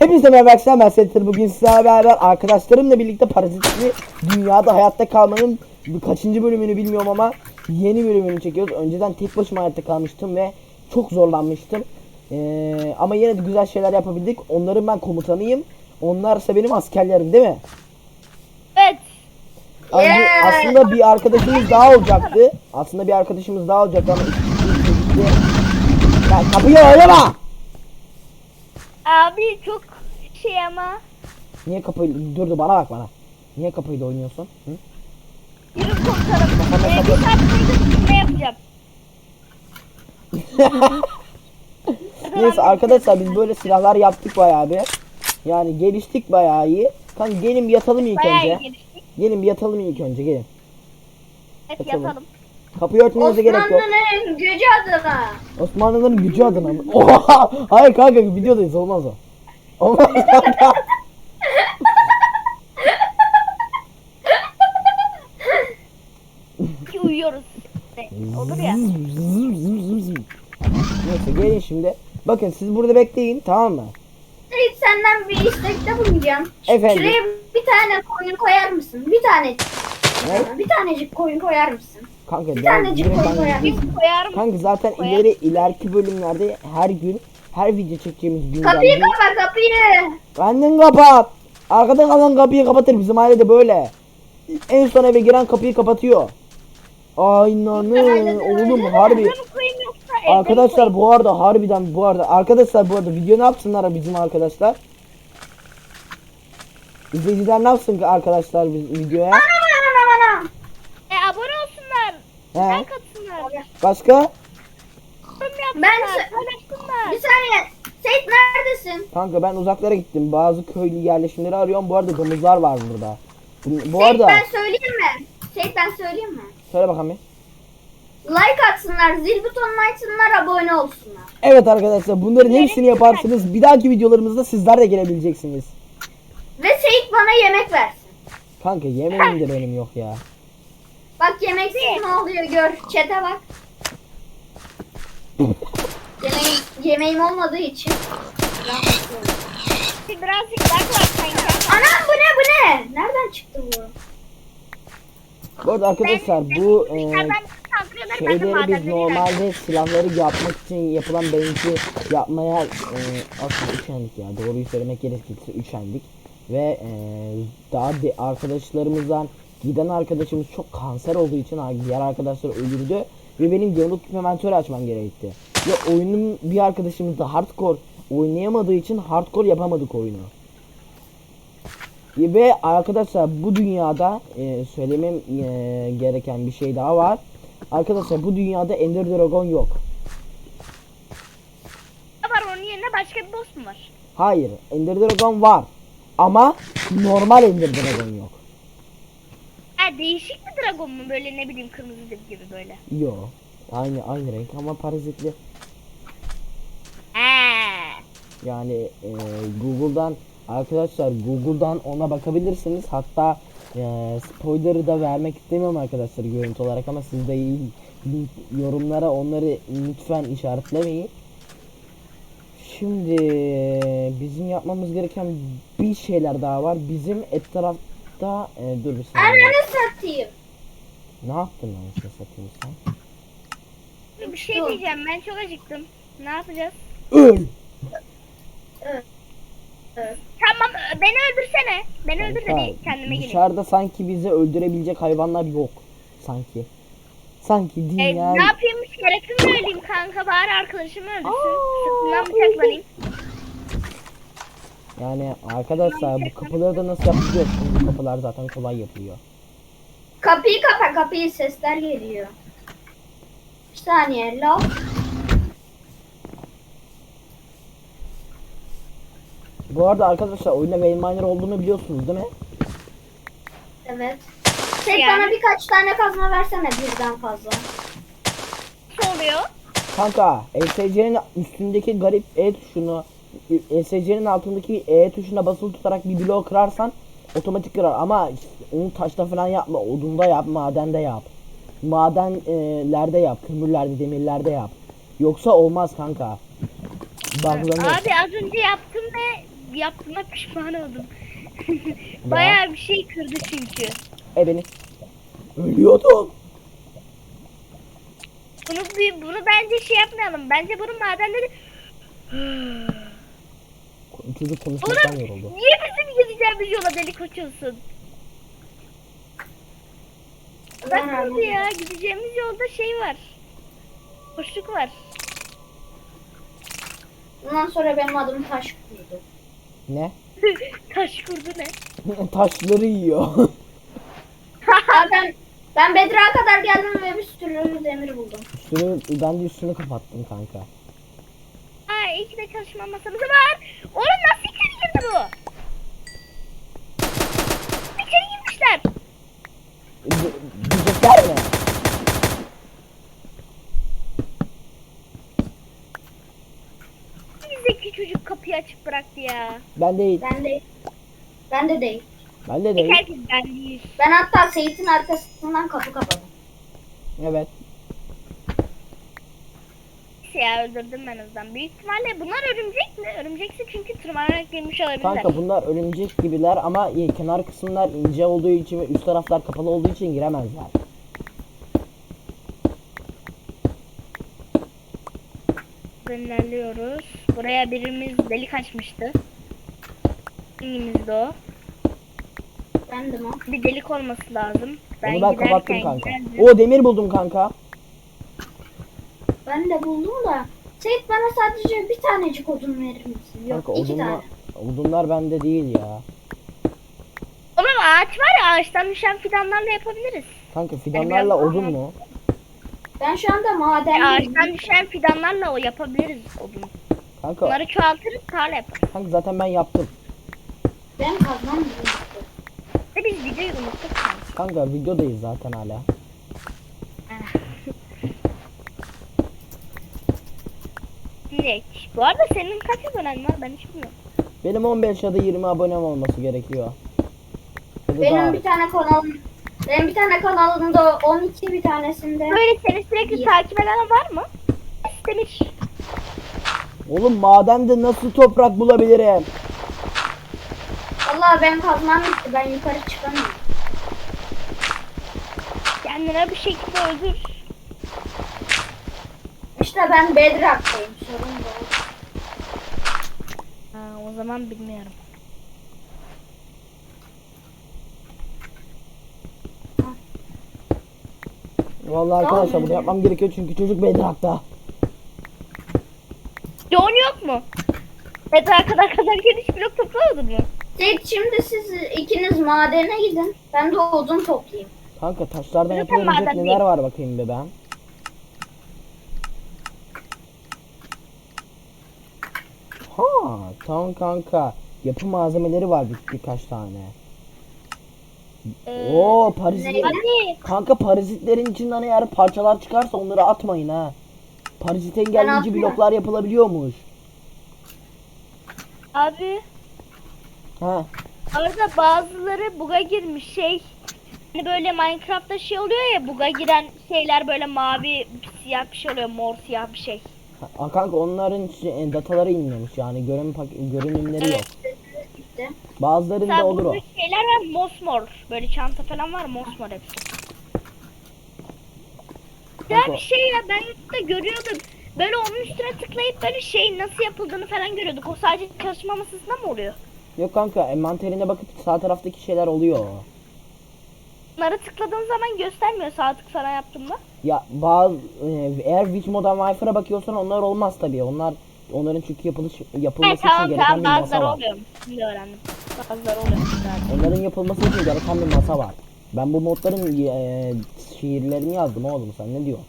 Hepinize merhaba arkadaşlar ben Setter bugün sizlerle beraber arkadaşlarımla birlikte parazitli dünyada hayatta kalmanın kaçıncı bölümünü bilmiyorum ama yeni bölümünü çekiyoruz. Önceden tek başıma hayatta kalmıştım ve çok zorlanmıştım. Ee, ama yine de güzel şeyler yapabildik. Onların ben komutanıyım. Onlarsa benim askerlerim değil mi? Evet. Aslında, Yeah. aslında bir arkadaşımız daha olacaktı. Aslında bir arkadaşımız daha olacaktı ama. Ya kapıyı oynama! Abi çok şey ama. Niye kapıyı... Dur dur bana bak bana. Niye kapıyla oynuyorsun? Hı? Yürü komutanım. Ee, bir saat boyunca ne yapacağım? Neyse arkadaşlar biz böyle silahlar yaptık bayağı bir. Yani geliştik bayağı iyi. Kanka gelin bir yatalım ilk Bayağı önce. geliştik. Gelin bir yatalım ilk önce gelin. Evet Yatalım. yatalım. Kapıyı örtmenize gerek yok. Osmanlı'nın gücü adına. Osmanlıların gücü adına mı? Oha! Hayır kanka videodayız olmaz o. Olmaz kanka. Ki uyuyoruz. Olur ya. Neyse gelin şimdi. Bakın siz burada bekleyin tamam mı? Seyit senden bir istekte bulunacağım. Efendim? Şuraya bir tane koyun koyar mısın? Bir tane. Ne? Bir tanecik koyun koyar mısın? Kanka Bir ben tanecik ben-? Biz koyarım. Kanka zaten Koyar. ileri ileriki bölümlerde her gün her video çekeceğimiz Kapıyı bir- kapa kapıyı. Kendin kapat. Arkadan kalan kapıyı kapatır bizim ailede böyle. En son eve giren kapıyı kapatıyor. Aynen oğlum harbi. Koyayım yoksa evde Arkadaşlar bu arada harbiden bu arada arkadaşlar bu arada video ne yapsınlar bizim arkadaşlar? İzleyiciler ne yapsın ki arkadaşlar biz videoya? Aman aman aman. E, abone olsunlar. He? Like atsınlar. Başka? Ben se-. Bir saniye. Seyit neredesin? Kanka ben uzaklara gittim. Bazı köylü yerleşimleri arıyorum. Bu arada domuzlar var burada. Bu, bu Seyit arada ben söyleyeyim mi? Seyit ben söyleyeyim mi? söyle bakalım bir. Like atsınlar, zil butonunu açsınlar, abone olsunlar. Evet arkadaşlar bunların hepsini yaparsınız. Bir dahaki videolarımızda sizler de gelebileceksiniz. Ve Seyit bana yemek versin. Kanka yemeğim de benim yok ya. Bak yemeksiz ne oluyor gör. Çete bak. Yemeğim, yemeğim olmadığı için. Birazcık like var sanki. Anam bu ne bu ne? Nereden çıktı bu? Bu arada arkadaşlar bu e, şeyleri biz normalde silahları yapmak için yapılan benzi yapmaya e, aslında üşendik ya. Doğruyu söylemek gerekirse üşendik. Ve e, daha de, arkadaşlarımızdan giden arkadaşımız çok kanser olduğu için diğer arkadaşlar ölürdü. Ve benim yamuk inventörü açmam gerekti. Ve oyunun bir arkadaşımız da hardcore oynayamadığı için hardcore yapamadık oyunu. Ve arkadaşlar bu dünyada e, söylemem e, gereken bir şey daha var. Arkadaşlar bu dünyada Ender Dragon yok. Var onun yerine başka bir boss mu var? Hayır, Ender Dragon var. Ama normal Ender Dragon yok. Ha değişik bir dragon mu böyle ne bileyim kırmızı dev gibi böyle. Yo. Aynı aynı renk ama parazitli. He. Yani e, Google'dan arkadaşlar Google'dan ona bakabilirsiniz. Hatta e, spoiler'ı da vermek istemiyorum arkadaşlar görüntü olarak ama siz de iyi yorumlara onları lütfen işaretlemeyin. Şimdi bizim yapmamız gereken bir şeyler daha var. Bizim etrafta e, dur bir saniye. Ananı satayım. Ne yaptın lan sen satayım sen? Bir şey diyeceğim ben çok acıktım. Ne yapacağız? Öl. Tamam beni öldürsene. Beni öldür de Kanka, bir kendime geleyim. Dışarıda sanki bizi öldürebilecek hayvanlar yok. Sanki. Sanki E, dünya... ne yapayım şerefimi öleyim kanka bari arkadaşımı öldürsün. Sırtından bıçaklanayım. Yani arkadaşlar bu kapıları da nasıl yapılıyor? Şimdi bu kapılar zaten kolay yapılıyor. Kapıyı kapa kapıyı sesler geliyor. Bir saniye lav. Bu arada arkadaşlar oyunda Veil Miner olduğunu biliyorsunuz değil mi? Evet. Seyit Yani? bana birkaç tane kazma versene birden fazla. Nasıl oluyor? Kanka ESC'nin üstündeki garip E tuşunu ESC'nin altındaki E tuşuna basılı tutarak bir bloğu kırarsan otomatik kırar ama onu taşta falan yapma odunda yap madende yap madenlerde yap kömürlerde demirlerde yap yoksa olmaz kanka buglanır Abi az önce yaptım ve yaptığıma pişman oldum. Bayağı bir şey kırdı çünkü. E beni. Ölüyordum. Bunu bunu bence şey yapmayalım. Bence bunun madenleri Çocuk konuşmaktan Oğlum yoruldu. niye bizim gideceğimiz yola delik açıyorsun? Bak burada ya gideceğimiz yolda şey var. Boşluk var. Bundan sonra benim adım Taş kurdu. Ne? Taş kurdu ne? Taşları yiyor. Ben ben Bedrak'a kadar geldim ve bir sürü demir buldum. üstünü, ben de üstünü kapattım kanka. Aa iyi ki de çalışma masamız var. Oğlum nasıl içeri girdi bu? İçeri girmişler. Diyecekler mi? Bizdeki çocuk kapıyı açık bıraktı ya. Ben değil. Ben de ben de değil. Ben de değil. Herkes ben değil. Ben hatta Seyit'in arkasından kapı kapadım. Evet. Neyse ya öldürdüm ben hızdan. Büyük ihtimalle bunlar örümcek mi? Örümcekse çünkü tırmanarak girmiş olabilirler. Kanka bunlar örümcek gibiler ama kenar kısımlar ince olduğu için ve üst taraflar kapalı olduğu için giremezler. ilerliyoruz. Buraya birimiz delik açmıştı. Hangimizde o? Ben de mi? Bir delik olması lazım. Ben Onu ben kapattım kanka. giderdim. O demir buldum kanka. Ben de buldum da. Seyit bana sadece bir tanecik odun verir misin? Yok Kanka iki tane. odunlar, bende değil ya. Oğlum ağaç var ya ağaçtan düşen fidanlarla yapabiliriz. Kanka fidanlarla biraz odun mu? Ben şu anda madendeyim. Ağaçtan düşen fidanlarla o yapabiliriz odun. Kanka, Bunları çoğaltırız tarla yaparız. kanka zaten ben yaptım. Ben kazmam bile. Ve biz videoyu unuttuk. Kanka videodayız zaten hala. Direkt. Bu arada senin kaç abonen var ben hiç bilmiyorum. Benim 15 ya da 20 abonem olması gerekiyor. Ya Benim daha. bir tane kanalım benim bir tane kanalımda 12 bir tanesinde Böyle seni sürekli İyi. takip eden var mı? Demir. Oğlum madende nasıl toprak bulabilirim? Vallahi ben kazmam bitti. Ben yukarı çıkamıyorum. Kendine bir şekilde öldür. İşte ben Bedrock'tayım. Sorun da o. Ha, o zaman bilmiyorum. Vallahi arkadaşlar bunu yapmam gerekiyor çünkü çocuk bedrakta. John yok mu? Bedra kadar kadar geniş blok toplamadın mı? Seyit şimdi siz ikiniz madene gidin. Ben de odun toplayayım. Kanka taşlardan Zaten yapılabilecek maden neler değil. var bakayım be ben. Ha, tamam kanka. Yapı malzemeleri var bir, birkaç tane. Ee, Oo parazit. Kanka parazitlerin içinden eğer parçalar çıkarsa onları atmayın ha. Parazit engelleyici bloklar yapılabiliyormuş. Abi Ha. arada bazıları buga girmiş şey. Hani böyle Minecraft'ta şey oluyor ya buga giren şeyler böyle mavi siyah bir şey oluyor mor siyah bir şey. Ha, kanka onların şey, e, dataları inmemiş yani görün görünümleri yok. Evet. Gitti. Bazılarında Mesela olur o. şeyler var mosmor. Böyle çanta falan var mosmor hepsi. Güzel bir şey ya ben YouTube'da görüyordum. Böyle onun üstüne tıklayıp böyle şey nasıl yapıldığını falan görüyorduk. O sadece çalışma masasında mı oluyor? Yok kanka envanterine bakıp sağ taraftaki şeyler oluyor. Bunları tıkladığın zaman göstermiyor sağ tık sana yaptığımda. Ya bazı e, eğer Witch Modern Wi-Fi'ye bakıyorsan onlar olmaz tabii. Onlar onların çünkü yapılış yapılması Evet için tamam gereken tamam bir masa var. oluyor. Şimdi öğrendim. Bazıları oluyor. Onların yapılması için gereken bir masa var. Ben bu modların e, şiirlerini yazdım oğlum sen ne diyorsun?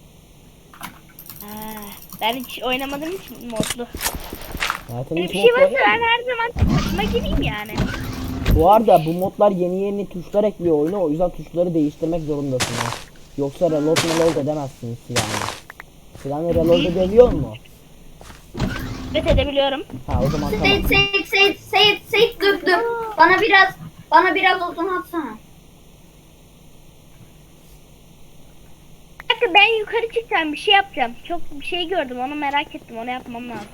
Ben hiç oynamadım hiç modlu. Zaten Böyle hiç bir şey varsa var. ben her zaman tek başıma gireyim yani. Bu arada bu modlar yeni yeni tuşlar ekliyor oyuna o yüzden tuşları değiştirmek zorundasın ha. Yoksa reload reload edemezsin silahını. Silahını reload edebiliyor mu? Evet edebiliyorum. Ha o zaman tamam. Seyit, Seyit, Seyit, Seyit, Seyit dur dur. Bana biraz bana biraz odun atsana. Dakika ben yukarı çıkacağım bir şey yapacağım. Çok bir şey gördüm onu merak ettim onu yapmam lazım.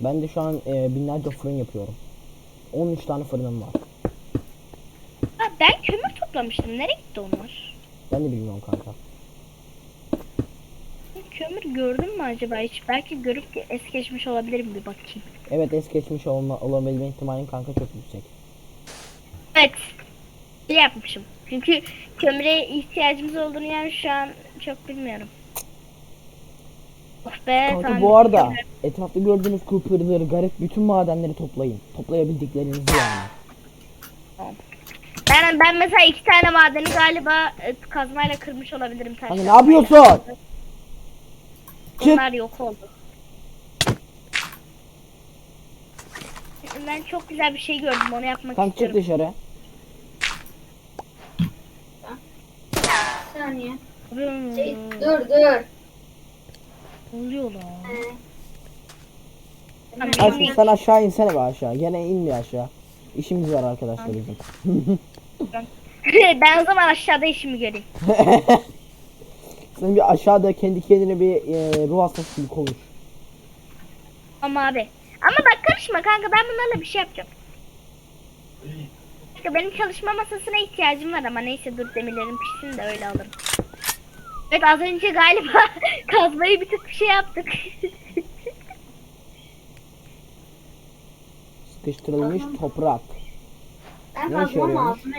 Ben de şu an e, binlerce fırın yapıyorum. 13 tane fırınım var. Ha, ben kömür toplamıştım. Nereye gitti onlar? Ben de bilmiyorum kanka. Kömür gördün mü acaba hiç? Belki görüp es geçmiş olabilirim bir bakayım. Evet es geçmiş olma, olabilme ihtimalin kanka çok yüksek. Evet. İyi yapmışım. Çünkü kömüre ihtiyacımız olduğunu yani şu an çok bilmiyorum. Of be Kanka tamam. bu arada Kömür. etrafta gördüğünüz Cooper'ları, garip bütün madenleri toplayın. Toplayabildiklerinizi yani. Ben, ben mesela iki tane madeni galiba e, kazmayla kırmış olabilirim. taş Kanka ne yapıyorsun? Çık. Bunlar yok oldu. Ben çok güzel bir şey gördüm onu yapmak Kanka çık istiyorum. dışarı. Bir saniye. Hmm, Seyit dur dur. oluyor lan. Ee, Tamam, Aşkım şimdi- sen aşağı insene be aşağı. Gene in bir aşağı. İşimiz var arkadaşlar bizim. ben o zaman aşağıda işimi göreyim. Sen bir aşağıda kendi kendine bir e, ruh hastası gibi konuş. Ama abi. Ama bak karışma kanka ben bunlarla bir şey yapacağım. İşte benim çalışma masasına ihtiyacım var ama neyse dur demirlerim pişsin de öyle alırım. Evet az önce galiba kazmayı bir tık bir şey yaptık. Sıkıştırılmış toprak. Ben Ne işe kazmam yarıyormuş? lazım.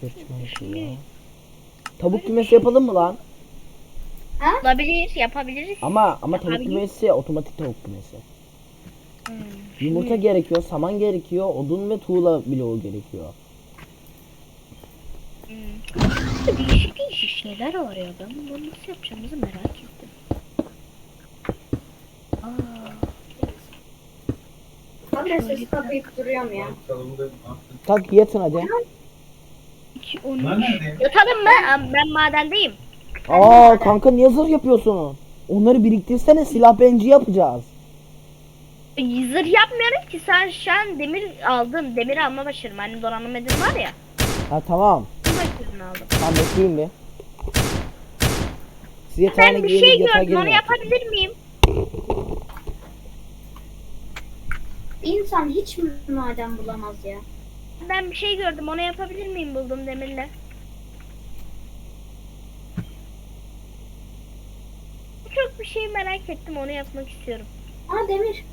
Çırçmalık ya. Tavuk kümesi yapalım mı lan? Olabilir yapabiliriz. Ama ama tavuk kümesi otomatik tavuk kümesi. Hmm. Yumurta gerekiyor, saman gerekiyor, odun ve tuğla bloğu gerekiyor. Hmm. Değişik değişik şeyler var ya ben bunu nasıl yapacağımızı merak ettim. Abi ses kapayıp duruyorum ya. Tak yatın hadi. iki, on Ben üç. mı? Aa, Ben madendeyim. Aa kanka niye zırh yapıyorsun? Onları biriktirsene silah benci yapacağız. Zırh yapmıyorum ki sen şu an demir aldın. Demir alma başarım. Hani donanım edin var ya. Ha tamam. Bu başarını aldım. Tamam bekleyin bir. Siz yatağına Ben bir şey gördüm. Onu yapabilir miyim? İnsan hiç mi maden bulamaz ya? Ben bir şey gördüm. Onu yapabilir miyim buldum demirle? Çok bir şey merak ettim. Onu yapmak istiyorum. Aa demir.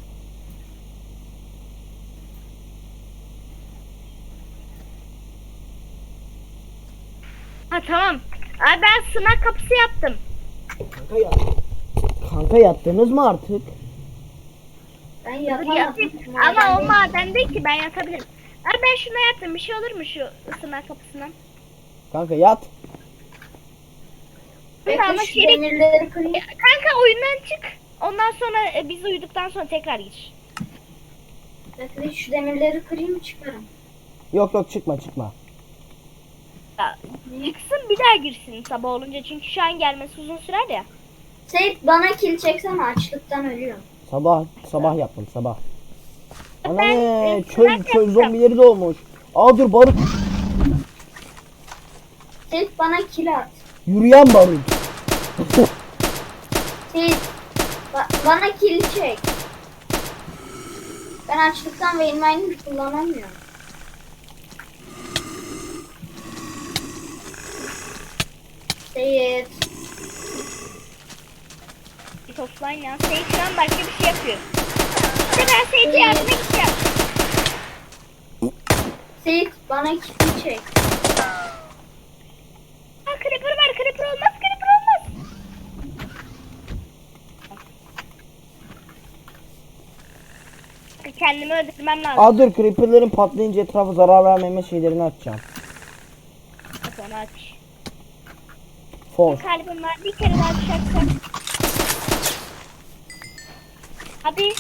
Ha tamam. Abi ben sınav kapısı yaptım. Kanka yat. Kanka yattınız mı artık? Ben yatayım. Ama o maden değil ki ben yatabilirim. Abi ben şuna yattım. Bir şey olur mu şu sınav kapısından? Kanka yat. Bekle ama. Ya, Kanka oyundan çık. Ondan sonra e, biz uyuduktan sonra tekrar gir. Bekle şu demirleri kırayım çıkarım. Yok yok çıkma çıkma. Ya, çıksın bir daha girsin sabah olunca. Çünkü şu an gelmesi uzun sürer ya. Seyit bana kil çeksene açlıktan ölüyorum. Sabah sabah yaptım sabah. Ana ne çöl çöl zombileri de olmuş. Aa dur barut. Seyit bana kil at. Yürüyen barut. Seyit ba- bana kil çek. Ben açlıktan Vein Mine'ı kullanamıyorum. Seyit. Offline ya. Seyit şu an başka bir şey yapıyor. İşte ben Seyit'e yardıma gideceğim. Seyit bana kil çek. Ha creeper var. Creeper olmaz. Creeper olmaz. Kendimi öldürmem lazım. Aa dur creeperlerin patlayınca etrafa zarar vermeme şeylerini açacağım. Sonra aç. Force. Kalbim var. Bir kere daha düşersen. Abi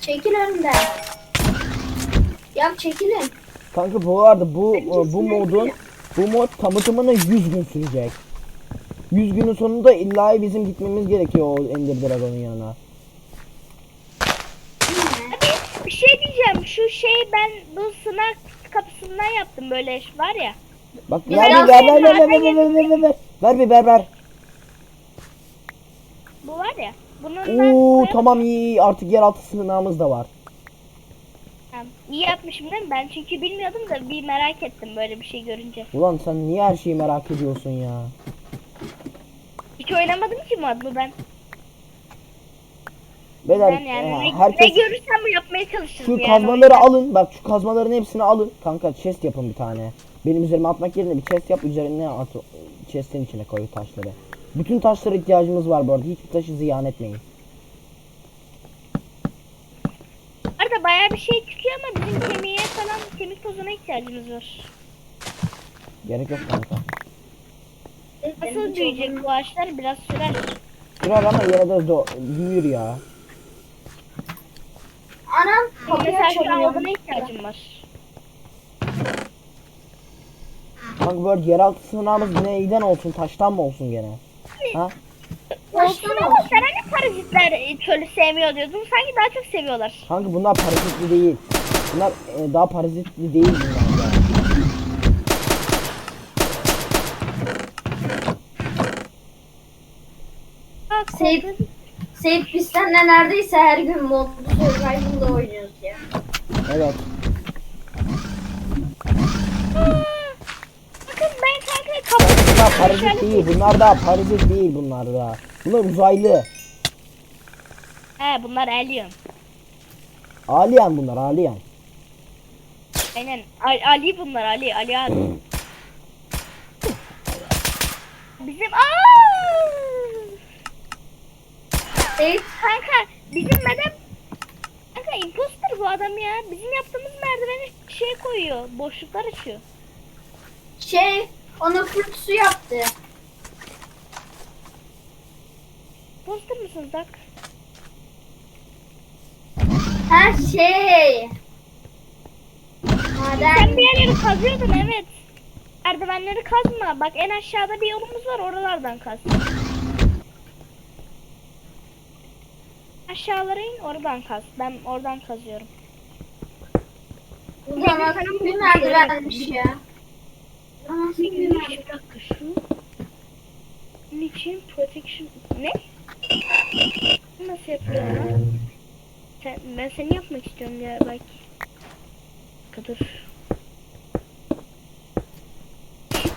Çekil önümden. Ya çekilin. Kanka bu arada bu bu modun bu mod tamı tamına 100 gün sürecek. 100 günün sonunda illa bizim gitmemiz gerekiyor o Ender Dragon'un yanına. bir şey diyeceğim. Şu şey ben bu sınav kapısından yaptım böyle var ya. Bak Bir ver ver ver ver ver ver ver ver ver ver ver bir ver ver. Bu var ya. Bunun Oo tamam iyi iyi artık yeraltı sığınağımız da var. Tamam. İyi yapmışım değil mi? Ben çünkü bilmiyordum da bir merak ettim böyle bir şey görünce. Ulan sen niye her şeyi merak ediyorsun ya? Hiç oynamadım ki modlu ben. Beyler Ben yani e, ne, herkes ne görürsem bu yapmaya çalışırım şu yani. kazmaları alın. Bak şu kazmaların hepsini alın. Kanka chest yapın bir tane. Benim üzerime atmak yerine bir chest yap. Üzerine at. Chest'in içine koy taşları. Bütün taşlara ihtiyacımız var bu arada. Hiçbir taşı ziyan etmeyin. Arada bayağı bir şey çıkıyor ama bizim kemiğe falan kemik tozuna ihtiyacımız var. Gerek yok kanka. Nasıl büyüyecek bu ağaçlar biraz sürer. Sürer ama yine de do- büyür ya. Anam kapıyı Mesela şu an açamıyor. odana ihtiyacım var. Kanka böyle yeraltı sığınağımız neyden olsun? Taştan mı olsun gene? Ha? Olsun ama sen hani parazitler e, çölü sevmiyor diyordun. Sanki daha çok seviyorlar. Kanka bunlar parazitli değil. Bunlar e, daha parazitli değil bunlar ya. Bak, Seyit, Seyit biz seninle neredeyse her gün modlu survival'da oynuyoruz ya. Evet. Bakın ben kanka kapı Bunlar parazit değil. Bunlar da parazit değil bunlar da. Bunlar uzaylı. He bunlar alien. Alien bunlar alien. Aynen. Ali, Ali bunlar Ali. Ali abi. Bizim aa! Seyit Kanka bizim madem Kanka imposter bu adam ya. Bizim yaptığımız merdiveni şey koyuyor. Boşluklar açıyor. şey onu kurt su yaptı. Imposter mısınız bak? Her şey. Sen Maden bir yerleri kazıyordun evet. Merdivenleri kazma. Bak en aşağıda bir yolumuz var oralardan kaz. Aşağılara in oradan kaz. Ben oradan kazıyorum. bu da nasıl bir merdivenmiş ya. Bir dakika şu. Protection ne? Nasıl yapıyorum lan? Sen, ben seni yapmak istiyorum ya belki. Dur.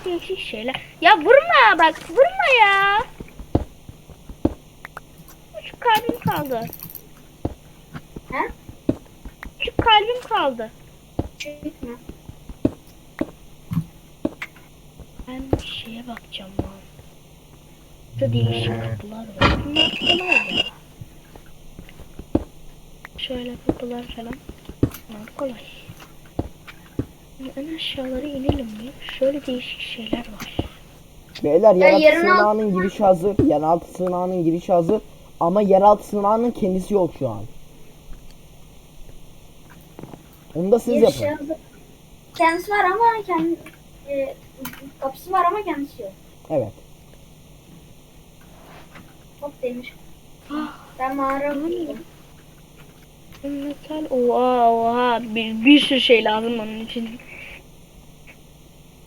Değişik şeyler. Ya vurma bak vurma ya. Küçük kalbim kaldı. He? Küçük kalbim kaldı. Çıkma. Ben şeye bakacağım lan. Burada değişik kapılar var. Bunlar kolay ya. Şöyle kapılar falan. Bunlar kolay. En aşağılara inelim mi? Şöyle değişik şeyler var. Beyler yeraltı yerin sığınağının girişi hazır. Yeraltı sığınağının girişi hazır. Ama yeraltı sığınağının kendisi yok şu an. Onu da siz Bir yapın. Kendisi var ama kendi e, kapısı var ama kendisi yok. Evet. Hop demiş. Ben mağara buldum. Metal oha oha bir, bir sürü şey lazım onun için.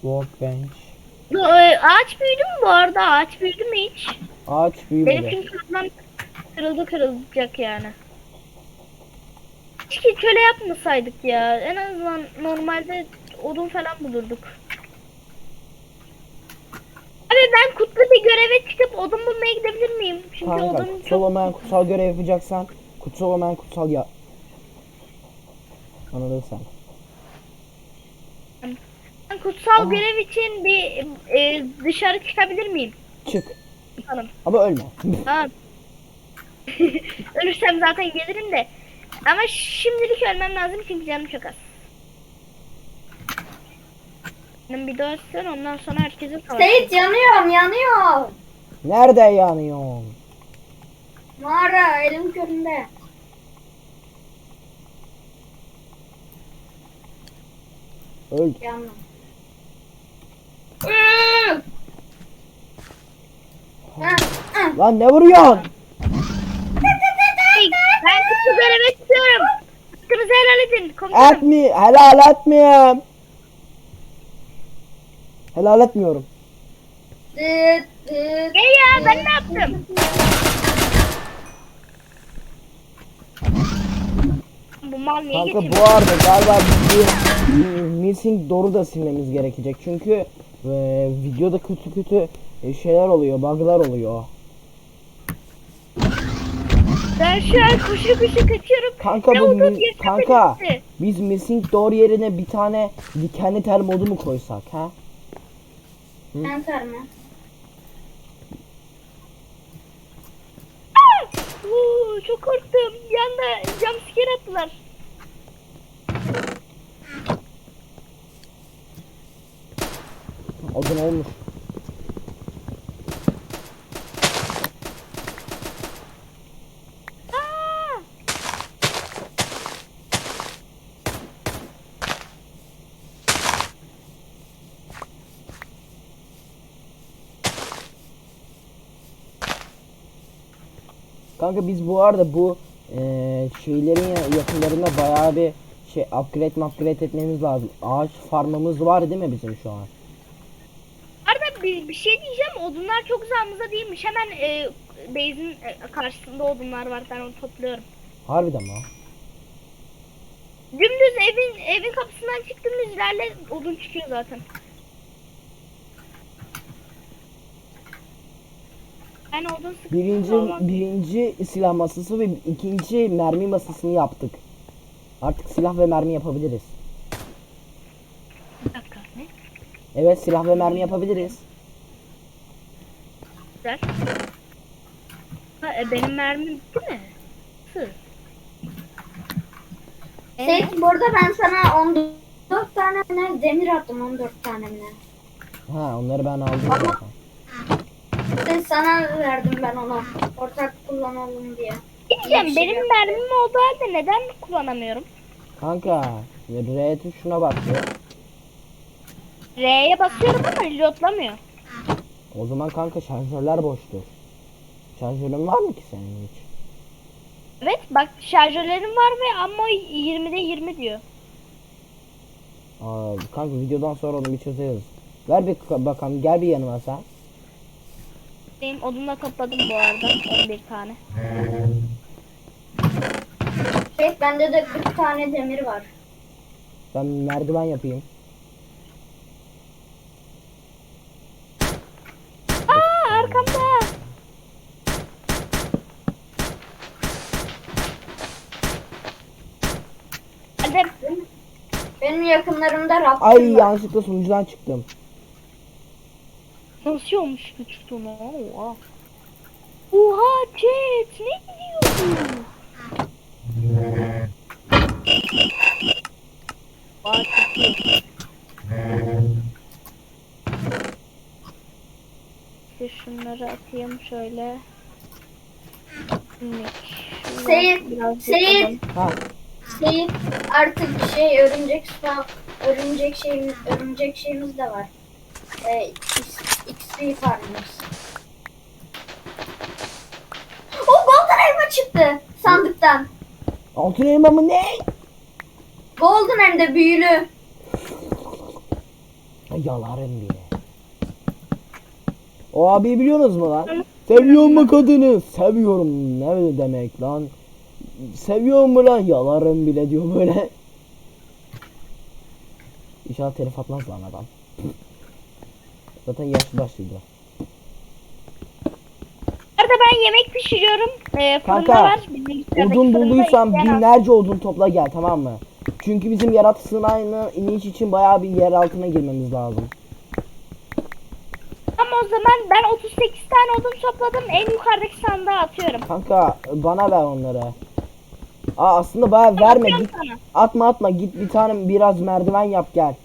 Workbench. Bu, e, Ağaç büyüdü mü bu arada? Ağaç büyüdü mü hiç? Ağaç Benim büyümedi. çünkü kafam kırıldı kırılacak yani. Keşke köle yapmasaydık ya. En azından normalde odun falan bulurduk. Ben kutlu bir göreve çıkıp odun bulmaya gidebilir miyim? Çünkü Kanka odun kutsal çok... olmayan kutsal görev yapacaksan kutsal olmayan kutsal ya. Anladın sen. Ben kutsal Aa. görev için bir e, dışarı çıkabilir miyim? Çık. Bakalım. Ama ölme. Tamam. Ölürsem zaten gelirim de. Ama şimdilik ölmem lazım çünkü canım çok az. Benim bir dönsün ondan sonra herkese savaşırım. Seyit yanıyorum yanıyorum. Nerede yanıyorsun? Mağara elim köründe. Öl. Yandım. Lan ne vuruyorsun? Ben kutlu göreve çıkıyorum. Hakkınızı helal edin. Komutanım. Etmi, helal etmiyorum. Helal etmiyorum. Ne ya ben ne yaptım? Bu mal niye Kanka bu arada galiba bir missing doğru da silmemiz gerekecek. Çünkü e, videoda kötü kötü e, şeyler oluyor, bug'lar oluyor. Ben şu an koşu koşu kaçıyorum. Kanka ne bu kanka biz missing door yerine bir tane dikenli tel modu mu koysak ha? Enter mi? Aa! Oo, çok korktum. Yanda jumpscare attılar. Odun olmuş. Aa! Kanka biz bu arada bu e, şeylerin ya- yakınlarında bayağı bir şey upgrade upgrade etmemiz lazım. Ağaç farmımız var değil mi bizim şu an? Arada bir, bir şey diyeceğim. Odunlar çok uzağımızda değilmiş. Hemen e, base'in e, karşısında odunlar var. Ben onu topluyorum. Harbiden mi? Dümdüz evin evin kapısından çıktığımız ilerle odun çıkıyor zaten. Ben odun Birinci birinci silah masası ve ikinci mermi masasını yaptık. Artık silah ve mermi yapabiliriz. Bir dakika ne? Evet silah ve mermi yapabiliriz. Güzel. Ha, e, benim mermim bitti mi? Hı. E, Seyit bu arada ben sana 14 tane mi ne demir attım 14 tane mi ne? Ha onları ben aldım zaten. İşte sana verdim ben onu. Ortak kullanalım diye. diyeceğim benim mermim olduğu halde neden kullanamıyorum? Kanka R tuşuna bak ya. R'ye basıyorum ama reloadlamıyor. O zaman kanka şarjörler boştur. Şarjörün var mı ki senin hiç? Evet bak şarjörlerim var ve ammo 20'de 20 diyor. Aa, kanka videodan sonra onu bir çözeriz. Ver bir ka- bakalım gel bir yanıma sen. Benim odunla topladım bu arada 11 tane. Seyit bende de 40 tane demir var. Ben merdiven yapayım. Aa arkamda. Geldim. Benim yakınlarımda raft Ay yanlışlıkla sunucudan çıktım. Nasıl çıktı onu? Oha. Oha chat ne diyorsun? İşte şunları atayım şöyle. Şuradan Seyit, Seyit. Seyit artık şey örümcek örümcek şeyimiz örümcek şeyimiz de var. Ee, X- XP farmımız. O golden elma çıktı sandıktan. altın elma mı ne? Golden hem de büyülü. Yalarım bile. O abi biliyorsunuz mu lan? Seviyor mu kadını? Seviyorum. Ne demek lan? Seviyor mu lan? Yalarım bile diyor böyle. İnşallah telif atmaz lan adam. Zaten yaşlı başlıydı. Arada ben yemek pişiriyorum. Ee, fırında Kanka, var. Bizim Odun bulduysan binlerce odun topla gel tamam mı? Çünkü bizim yaratık sığınağına iniş için bayağı bir yer altına girmemiz lazım. Ama o zaman ben 38 tane odun topladım. En yukarıdaki sandığa atıyorum. Kanka bana ver onları. Aa aslında bayağı verme Atıyorum git. sana. Atma atma git bir tane biraz merdiven yap gel.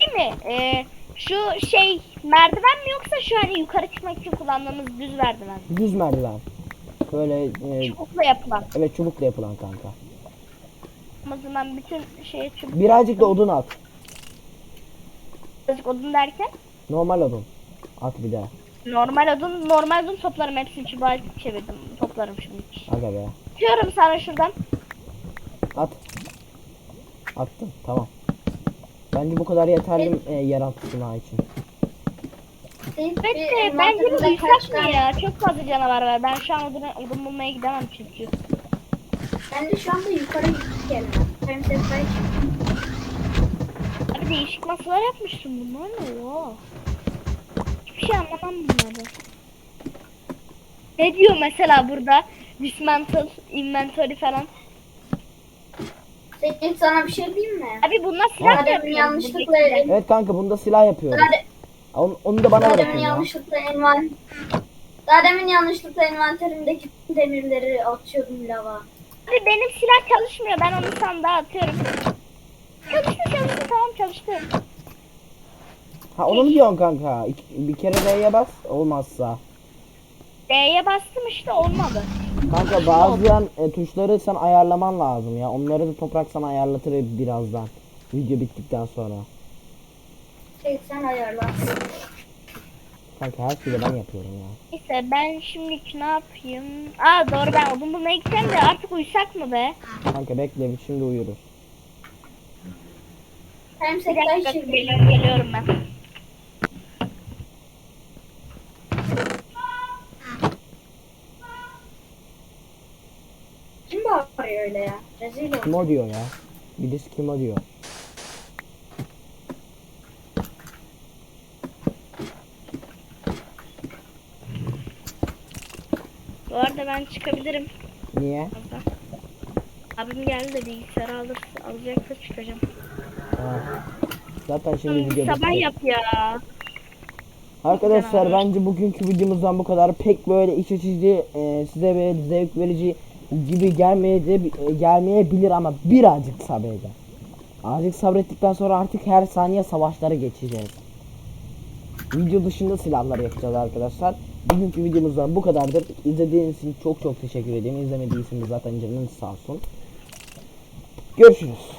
Değil mi? Ee, şu şey merdiven mi yoksa şu hani yukarı çıkmak için kullandığımız düz merdiven? Düz merdiven. Böyle e, Çubukla yapılan. evet çubukla yapılan kanka. O zaman bütün şeye çubuk. Birazcık da odun at. Birazcık odun derken Normal odun. At bir daha. normal odun normal odun toplarım hepsini çubuğa çevirdim. Toplarım şimdi. Aga be. Atıyorum sana şuradan. At. Attım tamam. Bence bu kadar yeterli e, yeraltı sınağı için. De bence bu mı tane- ya? Çok fazla canavar var. Ben şu an odun, odun bulmaya gidemem çünkü. Ben de şu anda yukarı gittik yani. Hem ses kayıt Abi değişik masalar yapmışsın bunlar ne ya? Hiçbir şey anlamam bunları. Ne diyor mesela burada? Dismantle, inventory falan. Senin sana bir şey diyeyim mi? Abi bunlar silah mı yapıyor? yanlışlıkla? Evet kanka bunda silah yapıyoruz. daha, de, Onu, onu da bana daha bırakın demin ya. yanlışlıkla envan daha demin yanlışlıkla envanterimdeki demirleri atıyordum lava. Abi benim silah çalışmıyor. Ben onu sandığa atıyorum. Çalıştı çalıştı tamam çalıştı. Ha onu mu diyorsun kanka? İki- bir kere R'ye bas olmazsa. D'ye bastım işte olmadı. Kanka bazen e, tuşları sen ayarlaman lazım ya. Onları da toprak sana ayarlatır birazdan. Video bittikten sonra. Şey sen ayarla. Kanka her şeyi ben yapıyorum ya. Neyse ben şimdiki ne yapayım? Aa doğru ben odun bulmaya gideceğim de artık uyusak mı be? Kanka bekle biz şimdi uyuruz. Hem Bir dakika geliyorum, geliyorum ben. Kim bağırıyor öyle ya? Rezil Kim oldu. o diyor ya? Birisi kim o diyor. Bu arada ben çıkabilirim. Niye? Abim geldi de bilgisayarı alır, alacaksa çıkacağım. Ha. Zaten şimdi video Sabah bitti. yap ya. Arkadaşlar bence bugünkü videomuzdan bu kadar. Pek böyle iç açıcı, e, size böyle zevk verici gibi gelmeye de, e, gelmeyebilir ama birazcık sabredin. Azıcık sabrettikten sonra artık her saniye savaşlara geçeceğiz. Video dışında silahlar yapacağız arkadaşlar. Bugünkü videomuzdan bu kadardır. İzlediğiniz için çok çok teşekkür ederim. İzlemediyseniz zaten canınız sağ olsun. Görüşürüz.